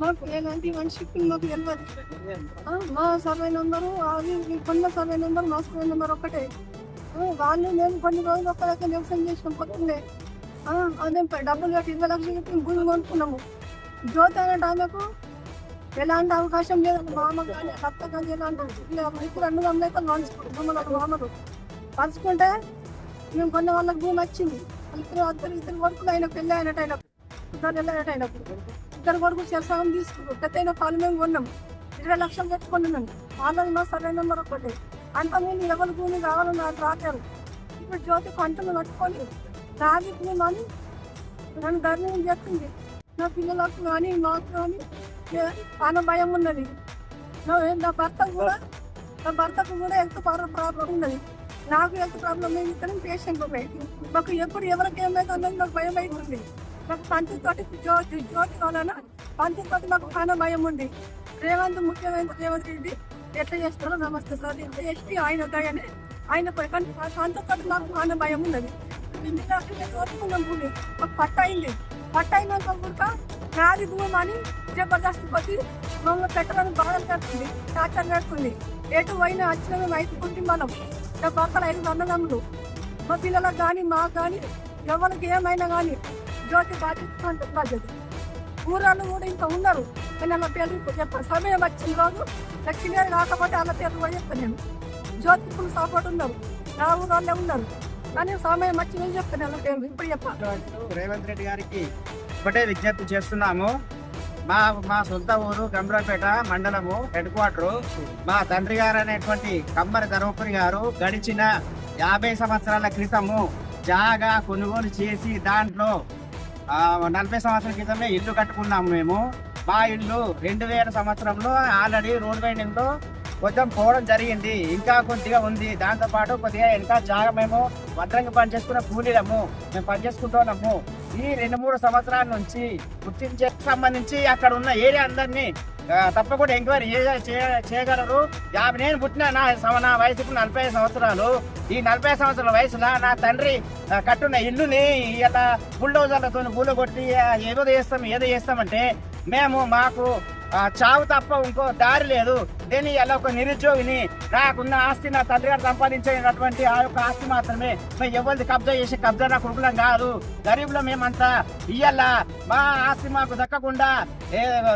మాకు ఎలాంటి మనిషికి మాకు తెలియదు మా సర్వే నెంబరు అది కొన్న సర్వే నెంబర్ మా సర్వే నెంబర్ ఒకటే వాళ్ళు మేము కొన్ని రోజులు ఒక దగ్గర నివసం చేసుకుని పొద్దున్నే. అదే డబ్బులు కట్టి ఇరవై లక్షలు పెట్టి భూమి కొనుక్కున్నాము. జ్యోతి అనే ఆమెకు ఎలాంటి అవకాశం లేదు. మామ కానీ భర్త కానీ ఎలాంటి ఇప్పుడు రెండు వందలు అయితే మామలు పంచుకుంటే మేము కొన్న వాళ్ళకి భూమి వచ్చింది. ఇద్దరు ఇద్దరు ఇద్దరు ఆయన పెళ్ళి అయినట్టు అయినప్పుడు. ఇద్దరు వెళ్ళినట్టు అయినప్పుడు. ఇద్దరు కొడుకు శరసాగం తీసుకుని ఒక్కతైన పాలు మేము కొన్నాం. ఇరవై లక్షలు పెట్టుకున్నాం వాళ్ళని మా సరైన నెంబర్ ఒకటి అంత ఎవరి భూమి కావాలని నాకు రాకారు ఇప్పుడు జ్యోతి పంటలు కట్టుకొని రాగి భూమి అని నన్ను ధర్మం చెప్పింది. నా పిల్లలకు కానీ మాకు కానీ చాలా భయం ఉన్నది. నా భర్త కూడా నా భర్తకు కూడా హెల్త్ ప్రాబ్లం ఉన్నది. నాకు హెల్త్ ప్రాబ్లం ఉంది ఇతను పేషెంట్ మాకు ఎప్పుడు ఎవరికి ఏమైతే అన్నది నాకు భయం అవుతుంది నాకు పంచతోటి జ్యోతి జ్యోతి వలన పంచతోటి నాకు చాలా భయం ఉంది. రేవంత్ ముఖ్యమైన రేవంత్ రెడ్డి ఎట్లా చేస్తారో నమస్తే సార్. ఎట్లా చేసి ఆయన దయనే. ఆయన పోయి కానీ పంచతోటి నాకు చాలా భయం ఉన్నది. ఇంటికి కోరుకున్నాం భూమి. మాకు పట్ట అయింది. పట్ట అయినాక కూడా నాది భూమి అని జబర్దస్త్ కొద్ది మమ్మల్ని పెట్టడానికి బాధ పెడుతుంది టార్చర్ పెడుతుంది. ఎటు పోయినా వచ్చిన మేము ఐదు కుటుంబాలం. నా పక్కన ఐదు అన్నదమ్ములు. మా పిల్లలకు కానీ మాకు కానీ ఎవరికి ఏమైనా కానీ జ్యోతి బాధిస్తుంది బాధ్యత ఊరాళ్ళు కూడా ఇంకా ఉన్నారు. కానీ అలా పేరు చెప్పాను సమయం వచ్చిన రోజు లక్ష్మీ రాకపోతే ఆమె పేరు కూడా చెప్తాను నేను. జ్యోతి ఫుల్ సపోర్ట్ ఉన్నారు. నా ఊరాళ్ళే ఉన్నారు. కానీ సమయం వచ్చి నేను చెప్తాను వాళ్ళ పేరు ఇప్పుడు చెప్పాలి రేవంత్ రెడ్డి గారికి ఒకటే విజ్ఞప్తి చేస్తున్నాము. మా మా సొంత ఊరు గంభీరపేట మండలము హెడ్ క్వార్టరు. మా తండ్రి గారు అనేటువంటి కమ్మరి ధర్మపురి గారు గడిచిన యాభై సంవత్సరాల క్రితము జాగా కొనుగోలు చేసి దాంట్లో నలభై సంవత్సరాల క్రితమే ఇల్లు కట్టుకున్నాము మేము. మా ఇల్లు రెండు వేల సంవత్సరంలో ఆల్రెడీ రోడ్ వైండింగ్లో కొంచెం పోవడం జరిగింది. ఇంకా కొద్దిగా ఉంది. దాంతో పాటు కొద్దిగా ఇంకా జాగా మేము భద్రంగా పనిచేసుకున్న కూలీలము మేము పనిచేసుకుంటున్నాము. ఈ రెండు మూడు సంవత్సరాల నుంచి గుర్తించే సంబంధించి అక్కడ ఉన్న ఏరియా అందరినీ తప్పకుండా ఎంక్వైరీ చేయగలరు. యాభై నేను పుట్టిన నా సమ- నా వయసు ఇప్పుడు నలభై సంవత్సరాలు. ఈ నలభై సంవత్సరాల వయసులో నా తండ్రి కట్టున్న ఇల్లుని ఇలా బుల్డోజర్లతో బూలు కొట్టి ఏదో చేస్తాం ఏదో చేస్తామంటే మేము మాకు చావు తప్ప ఇంకో దారి లేదు. నేను ఇలా ఒక నిరుద్యోగిని నాకున్న ఆస్తి నా తండ్రి గారు సంపాదించినటువంటి ఆ యొక్క ఆస్తి మాత్రమే. మేము ఎవరిది కబ్జా చేసి కబ్జా నా కుటుంబం కాదు. గరీబులు మేమంతా ఇయ్యాల. మా ఆస్తి మాకు దక్కకుండా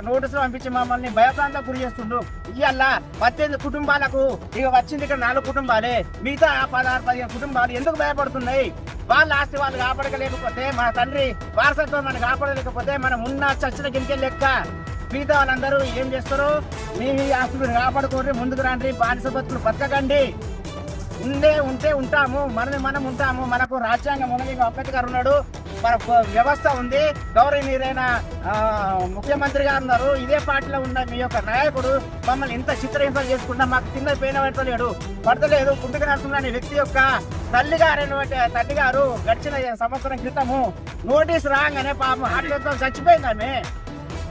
నోటీసులు పంపించి మమ్మల్ని భయప్రాంతం గురి చేస్తుండ్రు ఇయ్యాల. పద్దెనిమిది కుటుంబాలకు ఇక వచ్చింది ఇక్కడ నాలుగు కుటుంబాలే. మిగతా పదహారు పదిహేను కుటుంబాలు ఎందుకు భయపడుతున్నాయి? వాళ్ళ ఆస్తి వాళ్ళు కాపాడలేకపోతే మన తండ్రి వారసత్వం మనం కాపాడలేకపోతే మనం ఉన్న చచ్చిన గిరికెళ్ళి లెక్క. మిగతా వాళ్ళందరూ ఏం చేస్తారు మీ ఆస్తులు కాపాడుకోండి ముందుకు రండి బానిస బతుకులు బతకకండి ఉండే ఉంటే ఉంటాము మనది మనం ఉంటాము మనకు రాజ్యాంగం ఉన్నది ఇంకా అంబేద్కర్ ఉన్నాడు. మన వ్యవస్థ ఉంది. గౌరవనీయులైన ముఖ్యమంత్రి గారు ఉన్నారు. ఇదే పార్టీలో ఉన్న మీ యొక్క నాయకుడు మమ్మల్ని ఇంత చిత్రహింసలు చేసుకుంటా మాకు తిన్న పోయిన పెట్టలేడు పడతలేదు. పుట్టుక నరసింహ అనే వ్యక్తి యొక్క తల్లి గారైనటువంటి తల్లి గారు గడిచిన సంవత్సరం క్రితము నోటీస్ రాగానే పాపం హార్ట్తో చచ్చిపోయింది ఆమె.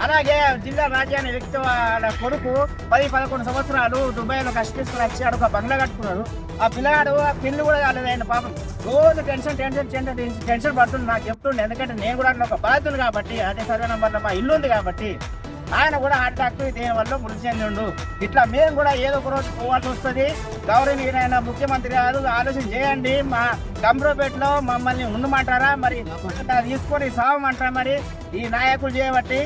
అలాగే జిల్లా రాజ్యాన్ని వ్యక్తి వాళ్ళ కొడుకు పది పదకొండు సంవత్సరాలు దుబాయ్లో కష్టిస్తున్న వచ్చి ఒక బంగ్లా కట్టుకున్నాడు. ఆ పిల్లగాడు ఆ పిల్లు కూడా కాలేదు పాపం. రోజు టెన్షన్ టెన్షన్ టెన్షన్ టెన్షన్ పడుతుంది నాకు చెప్తుండే ఎందుకంటే నేను కూడా ఒక బాధ్యులు కాబట్టి అదే సర్వే నంబర్ మా ఇల్లు ఉంది కాబట్టి ఆయన కూడా హార్ట్ అటాక్ దీని వల్ల మృతి చెందిండు. ఇట్లా మేము కూడా ఏదో ఒక రోజు పోవాల్సి వస్తుంది. గౌరవనీయులైన ముఖ్యమంత్రి గారు ఆలోచన చేయండి. మా గంభీరపేటలో మమ్మల్ని ఉండమంటారా? మరి తీసుకొని సావమంటారా మరి? ఈ నాయకులు చేయబట్టి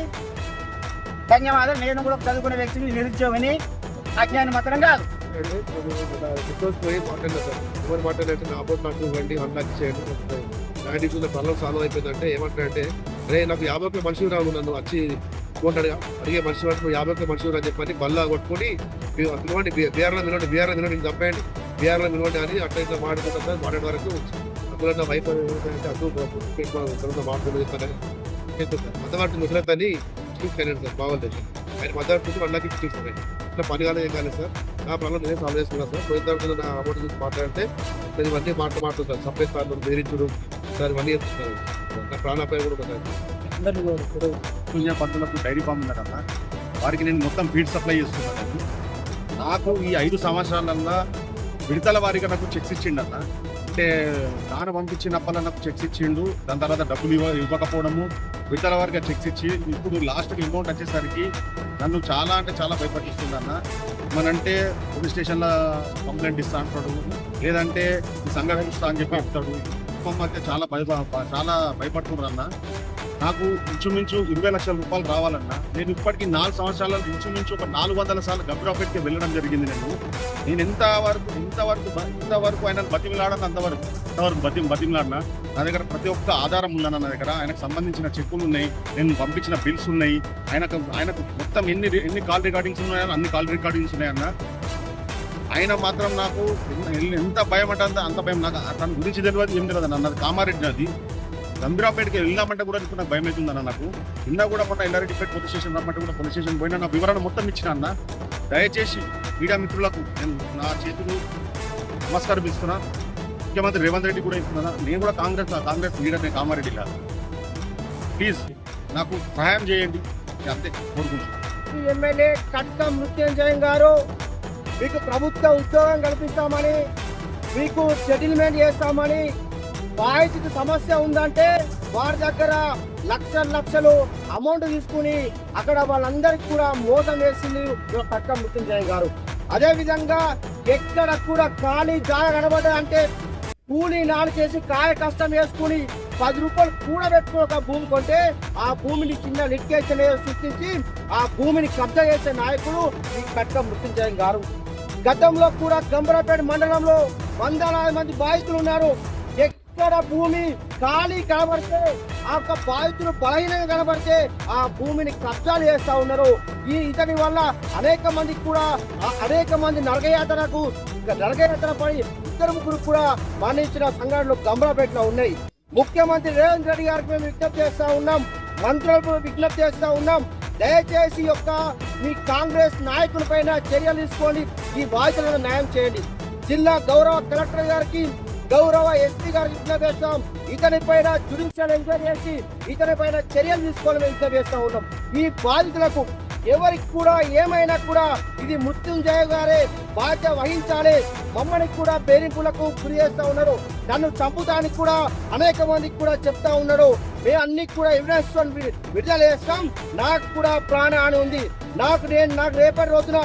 ధన్యవాదాలు. నేను కూడా చదువుకునే వ్యక్తిని నిరుద్యోగిని అజ్ఞాని మాత్రం కాదు రిక్వెస్ట్ పోయి మాట్లాడలేదు సార్. ఎవరు నా అబౌట్ నాకు ఇవ్వండి వన్ లాక్ చేయండి నైన్టీ టూ సాల్వ్ అయిపోయిందంటే ఏమంటాడంటే రే నాకు యాభై ఒక్క మనిషి రావు నన్ను వచ్చి కొంటాడు అడిగే మనిషి వరకు యాభై ఒక్క మనిషి అని చెప్పని బల్లా కొట్టుకొని పిలవండి బీఆర్లో నిలవండి బీఆర్లో నిలవండి చంపేయండి. బీఆర్లో నిలవండి అని అట్లా ఇట్లా మాట్లాడుకుంటాం సార్. మాట్లాడే వరకు అందులో నా వైఫ్ అంటే అటు మాట్లాడుతుంది చెప్తానని మధ్యవర్తి ముసలతని స్టిక్ సార్ బాగుంది. ఆయన మధ్యవర్తి వన్ లాక్ ఇచ్చి సార్ ఇట్లా పని కాలేదు ఏం కాలేదు సార్ నా ప్రాబ్లం నేనే సాల్వ్ చేసుకున్నాను సార్ పోయిన తర్వాత నా అమౌంట్ గురించి మాట్లాడితే నేను ఇవన్నీ మాట మాట్లాడుతాను సప్లై స్థానం బెదిరించుడు సార్ ఇవన్నీ చెప్తున్నాను నా ప్రాణాపాయ కూడా ఉంది సార్ పంతులకు డైరీ ఫామ్ ఉన్నదన్న వారికి నేను మొత్తం ఫీడ్ సప్లై చేస్తున్నాను నాకు ఈ ఐదు సంవత్సరాలన్నా విడతల వారిగా నాకు చెక్స్ ఇచ్చిండన్న అంటే నాన్న పంపించినప్పల నాకు చెక్స్ ఇచ్చిండు దాని తర్వాత డబ్బులు ఇవ్వ ఇవ్వకపోవడము విడతల వారిగా చెక్స్ ఇచ్చి ఇప్పుడు లాస్ట్ అమౌంట్ వచ్చేసరికి నన్ను చాలా అంటే చాలా భయపడిస్తుంది అన్న. మనంటే పోలీస్ స్టేషన్లో కంప్లైంట్ ఇస్తా అంటాడు. లేదంటే ఈ సంఘటన ఇస్తా అని చెప్పి చెప్తాడు. కుటుంబం మధ్య చాలా భయ చాలా భయపడుతున్నారు అన్న. నాకు ఇంచుమించు ఇరవై లక్షల రూపాయలు రావాలన్నా నేను ఇప్పటికీ నాలుగు సంవత్సరాల ఇంచుమించు ఒక నాలుగు వందల సార్లు గబ్బరాపేట్కి వెళ్ళడం జరిగింది నేను. నేను ఎంత వరకు ఇంతవరకు ఇంతవరకు ఆయన బతిమిలాడను అంతవరకు ఇంతవరకు బతి బతిమిలాడినా నా దగ్గర ప్రతి ఒక్క ఆధారం ఉన్నాను నా దగ్గర. ఆయనకు సంబంధించిన చెక్కులు ఉన్నాయి నేను పంపించిన బిల్స్ ఉన్నాయి. ఆయనకు ఆయనకు మొత్తం ఎన్ని ఎన్ని కాల్ రికార్డింగ్స్ ఉన్నాయో అన్ని కాల్ రికార్డింగ్స్ ఉన్నాయన్న. ఆయన మాత్రం నాకు ఎంత భయం అంటే అంత భయం నాకు. తన గురించి తెలియదు ఏం తెలియదు అన్న. కామారెడ్డి అది గంభీరాపేటకి వెళ్దామంటే కూడా ఇప్పుడు నాకు భయం అవుతుందన్న నాకు. నిన్న కూడా మొన్న ఎల్లారెడ్డిపేట పోలీస్ స్టేషన్ రమ్మంటే కూడా పోలీస్ స్టేషన్ పోయినా నా వివరణ మొత్తం ఇచ్చిన అన్న. దయచేసి మీడియా మిత్రులకు నేను నా చేతులు నమస్కారం ఇస్తున్నా ముఖ్యమంత్రి రేవంత్ రెడ్డి కూడా ఇస్తున్నా నేను కూడా కాంగ్రెస్ కాంగ్రెస్ లీడర్ నేను కామారెడ్డిలా. ప్లీజ్ నాకు సహాయం చేయండి. అంతే కోరుకుంటున్నాను ఎమ్మెల్యే కట్క మృత్యుంజయం గారు. మీకు ప్రభుత్వ ఉద్యోగం కల్పిస్తామని మీకు సెటిల్మెంట్ చేస్తామని బాధితుడి సమస్య ఉందంటే వారి దగ్గర లక్షల లక్షలు అమౌంట్ తీసుకుని అక్కడ వాళ్ళందరికీ కూడా మోసం వేసింది పక్క కట్క గారు. అదే విధంగా ఎక్కడ కూడా ఖాళీ జాగ కనబడ్డాయంటే కూలి నాలు చేసి కాయ కష్టం వేసుకుని పది రూపాయలు కూడబెట్టుకుని ఒక భూమి కొంటే ఆ భూమిని చిన్న లిటికేషన్ సృష్టించి ఆ భూమిని కబ్జా చేసే నాయకుడు ఈ కట్క మృత్యుంజయం గారు. గతంలో కూడా గంబరాపేట మండలంలో వందలాది మంది బాధితులు ఉన్నారు. ఎక్కడ భూమి ఖాళీ కనబడితే ఆ యొక్క బాధితులు బలహీనంగా కనబడితే ఆ భూమిని కబ్జాలు చేస్తా ఉన్నారు. ఈ ఇతని వల్ల అనేక మందికి కూడా అనేక మంది నరకయాతనకు నరకయాతన పడి ఇద్దరు ముగ్గురు కూడా మరణించిన సంఘటనలు గంబరపేటలో ఉన్నాయి. ముఖ్యమంత్రి రేవంత్ రెడ్డి గారికి మేము విజ్ఞప్తి చేస్తా ఉన్నాం మంత్రులకు విజ్ఞప్తి చేస్తా ఉన్నాం. దయచేసి ఈ యొక్క మీ కాంగ్రెస్ నాయకుల పైన చర్యలు తీసుకోండి ఈ బాధితులను న్యాయం చేయండి. జిల్లా గౌరవ కలెక్టర్ గారికి గౌరవ ఎస్పీ గారికి విజ్ఞప్తి చేస్తాం ఇతని పైన జుడిషియల్ ఎంక్వైరీ చేసి ఇతని పైన చర్యలు తీసుకోవాలని విజ్ఞప్తి చేస్తా ఉన్నాం. ఈ బాధితులకు ఎవరికి కూడా ఏమైనా కూడా ఇది మృత్యుంజయ గారే బాధ్యత వహించాలి. మమ్మల్ని కూడా బెదిరింపులకు గురి చేస్తా ఉన్నారు. నన్ను చంపుతానికి కూడా అనేక మందికి కూడా చెప్తా ఉన్నారు. మేము అన్ని కూడా ఎవిడెన్స్ విడుదల చేస్తాం. నాకు కూడా ప్రాణహాని ఉంది. నాకు నేను నాకు రేపటి రోజున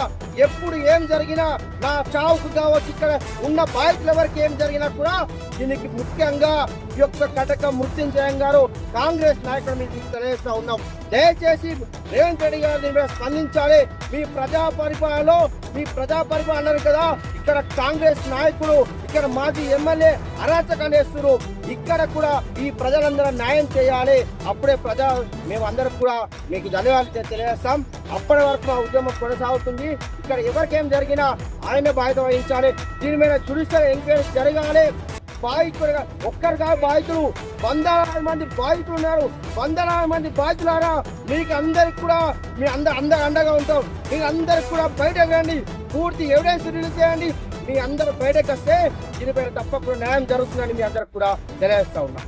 ఎప్పుడు ఏం జరిగినా నా చావుకు కావచ్చు ఇక్కడ ఉన్న బాధితుల వరకు ఏం జరిగినా కూడా దీనికి ముఖ్యంగా ఈ యొక్క కటక మృత్యుంజయం గారు కాంగ్రెస్ నాయకుడు మీకు తెలియజేస్తా ఉన్నాం. దయచేసి రేవంత్ రెడ్డి గారు దీని మీద స్పందించాలి. మీ ప్రజా పరిపాలనలో మీ ప్రజా పరిపాలన అన్నారు కదా ఇక్కడ కాంగ్రెస్ నాయకుడు ఇక్కడ మాజీ ఎమ్మెల్యే అరాచకాలు ఇక్కడ కూడా ఈ ప్రజలందరూ న్యాయం చేయాలి. అప్పుడే ప్రజా మేమందరం కూడా మీకు ధన్యవాదాలు తెలియజేస్తాం. అప్పటి వరకు మా ఉద్యమం కొనసాగుతుంది. ఇక్కడ ఎవరికేం జరిగినా ఆయన బాధ్యత వహించాలి. దీని మీద జుడిషియల్ ఎంక్వైరీ జరగాలి. బాధితులుగా ఒక్కరిగా బాధితులు వందలాది మంది బాధితులు ఉన్నారు. వందలాది మంది బాధితులారా? మీకు అందరికి కూడా మీ అందరు అందరు అండగా ఉంటాం. మీకు అందరికి కూడా బయట రండి. పూర్తి ఎవిడెన్స్ రిలీజ్ చేయండి. మీ అందరూ బయటకు వస్తే దీనిపైన తప్పకుండా న్యాయం జరుగుతుందని మీ అందరికి కూడా తెలియజేస్తా ఉన్నాం.